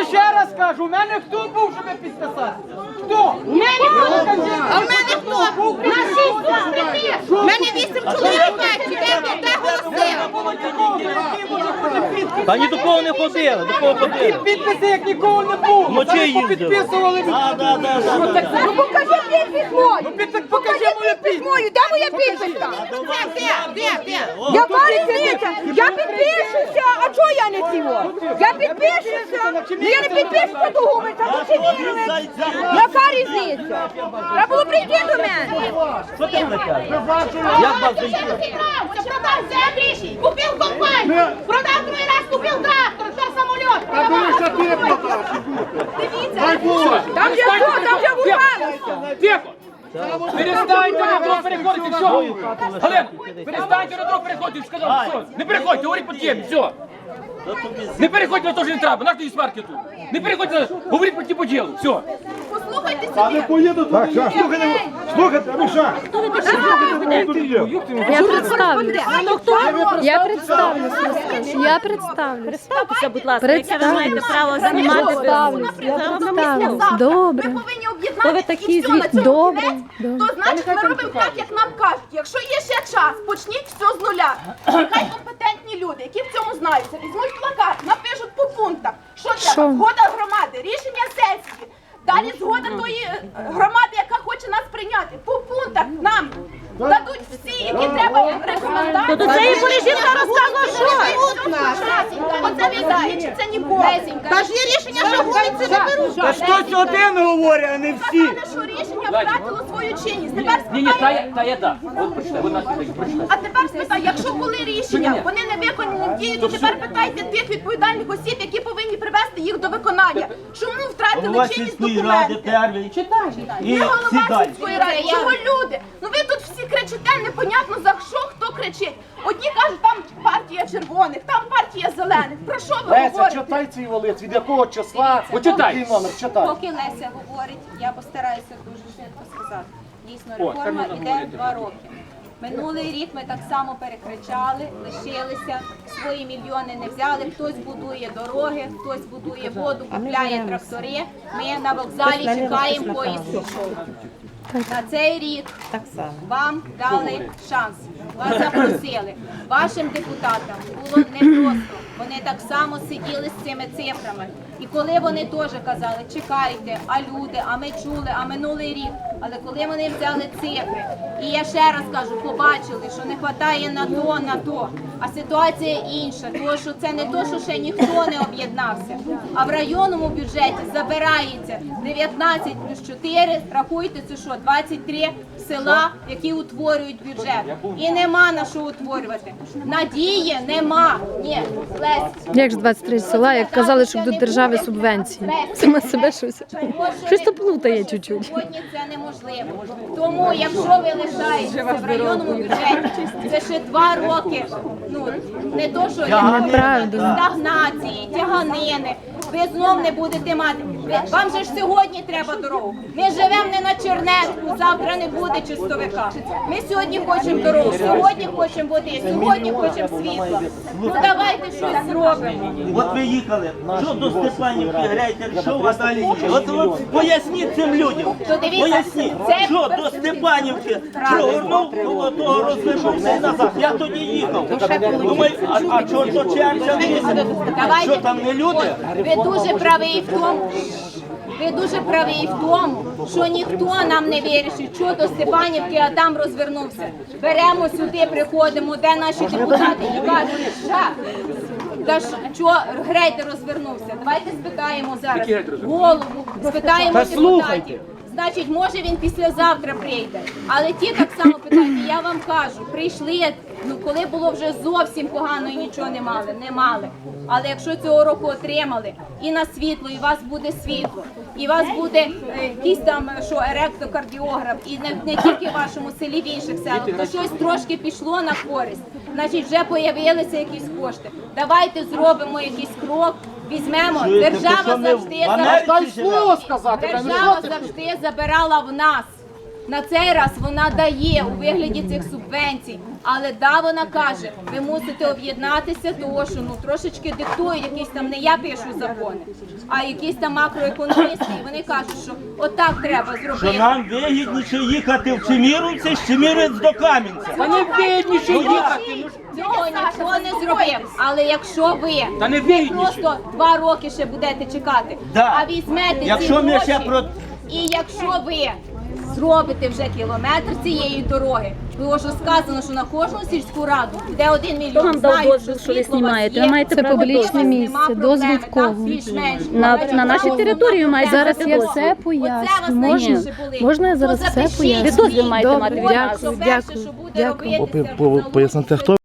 тобі ще раз кажу, у мене хто був, щоб підписати? Хто? У мене А в мене хто? На шість п'яти. У мене вісім чоловік бачить. Де де- де голоси? Та ні до кого не ходили, до кого Ті ходили. підписи, як нікого не було. Вночі Зараз їздили. Підписували. Да, да, да, да, да. Ну покажи підпис мою. Ну, під- Покажи мою підпис. Мою, де моя підписка? Де, де, де, де? О, Я підпишуся, а чого я не цього? Я підпишуся. Ну я не підпишуся до гумиця, то чи вірили? Яка різниця? Треба було прийти до мене. Що ти мене кажеш? Як вас зайти? Купив компанію, продав другий раз, купив трактор, що самоліт. А ви що ти продав? Дай Боже! Там я що, там я вурвалося. Тихо! Перестаньте на друг переходити, все! Галина, перестаньте на друг переходити, сказав, все! Не переходьте, говоріть по темі, все! Не переходьте на те, що не треба, наш тоді сварки тут! Не переходьте, на- говоріть по ті по ділу, все! Послухайте А не поїду туди. Так, слухайте, що? Тут є. Я представлюсь. Я представлюсь. Я представлюсь. Представтеся, будь ласка, яке ви маєте право Я знімати. представлюсь. Я представлюсь. Добре. Ми повинні Хто ви об'єднатися такі? і все, на цьому Добре, кінець. добре. То значить ми робимо так, як нам кажуть. Якщо є ще час, почніть все з нуля. Нехай компетентні люди, які в цьому знаються, візьмуть плакат, напишуть по пунктах, що треба. Що? Громади, рішення. Далі згода тої е, громади, яка хоче нас прийняти. По пунктах нам дадуть всі, які треба рекомендації. То це і Поліжінка розказувала, що? Оце чи це ніколи. Та ж є рішення, що вулиці не беруть. Та хтось один говорить, а не всі! Сказали, що рішення втратило свою чинність. Тепер Ні, ні, та спитаємо, я, та я да. От нас прочитай. а тепер спитай, якщо були рішення, вони не виконані в то тепер питайте тих відповідальних осіб, які повинні привести їх до виконання. Чому втратили Голова чинність сільської ради документи? перший. І Не голова сідай. сільської ради, чого люди? Ну ви тут всі кричите, непонятно за що хто кричить. Одні кажуть, там партія червоних, там партія зелених. Про що ви Леся, говорите? читай цей волиць, від якого числа, Почитай. який номер, читай. Поки Леся говорить, я постараюся дуже швидко сказати. Дійсно, реформа йде два роки. Минулий рік ми так само перекричали, лишилися, свої мільйони не взяли. Хтось будує дороги, хтось будує воду, купляє трактори. Ми на вокзалі чекаємо поїзд пішов. На цей рік вам дали шанс. Вас запросили. Вашим депутатам було непросто. Вони так само сиділи з цими цифрами. І коли вони теж казали, чекайте, а люди, а ми чули, а минулий рік. Але коли вони взяли цифри, і я ще раз кажу, побачили, що не вистачає на то, на то. А ситуація інша, тому що це не то, що ще ніхто не об'єднався. А в районному бюджеті забирається 19 плюс 4, рахуйте, це що, 23 села, які утворюють бюджет. І нема на що утворювати. Надії нема. Ні, Лесь, Як ж 23 села, як казали, що будуть держави субвенції. Саме себе щось. Щось то плутає чуть-чуть. Сьогодні це неможливо. Тому, якщо ви лишаєтеся в районному бюджеті, це ще два роки. Ну не то, що стагнації, тяганини. Ви знов не будете мати. Ви- Вам же ж сьогодні треба дорогу. Ми живемо не на Чернетку, завтра не буде чистовика. Ми сьогодні хочемо дорогу, сьогодні хочемо води, сьогодні хочемо світла. Ну давайте щось зробимо. От ви їхали, що до Степанівки грайте, що у вас далі? От, от поясніть цим людям. То дивіться, Поясніть, це- що до Степанівки прогорнув, коло того розвернувся і назад. Я тоді їхав. Думаю, а, а чого Давайте. Що там не люди? Ви дуже правий в тому. Ви дуже правий в тому, що ніхто нам не вирішить, що до Степанівки, а там розвернувся. Беремо сюди, приходимо, де наші депутати і кажуть, «Ша, та ж що Грейдер розвернувся? Давайте спитаємо зараз голову, спитаємо депутатів. Значить, може він післязавтра прийде. Але ті так само питають, я вам кажу, прийшли, ну коли було вже зовсім погано і нічого не мали, не мали. Але якщо цього року отримали і на світло, і у вас буде світло, і у вас буде е, якийсь там е, що еректокардіограф, і не, не тільки в вашому селі, в інших селах, то щось трошки пішло на користь. Значить, вже появилися якісь кошти. Давайте зробимо якийсь крок, візьмемо. Держава завжди завжди- Дай слово сказати, Держава завжди забирала в нас. На цей раз вона дає у вигляді цих субвенцій, але да, вона каже, ви мусите об'єднатися, тому що ну трошечки диктують якісь там не я пишу закони, а якісь там макроекономісти, і вони кажуть, що отак треба Що зробити. нам вигідніше їхати в Чеміровці, з Чемірець до Кам'янця. Не вигідніше їхати. ну. Цього ніхто не зробив. Але якщо ви Та не ви вигідніше. просто два роки ще будете чекати, Да. а візьмете Якщо ці ми гроші, ще про- і якщо ви зробите вже кілометр цієї дороги, Було ж сказано, що на кожну сільську раду йде один мільйон. Вам дав Знаю, дозвіл, що ви світло у вас знімаєте? є, Ви маєте Це право публічне дозвіл. Нема місце. проблеми, Дозвіл так, кого? більш-менш. На- Але на нашій території маєте проблеми. Зараз я дозвіл. все Оце поясню. вас Можна? найбільше болить. Можна я зараз все запишіть поясню? Ви дозвіл маєте мати від дякую, нас. Що перше, дякую, що буде дякую. робитися, Пояснити, хто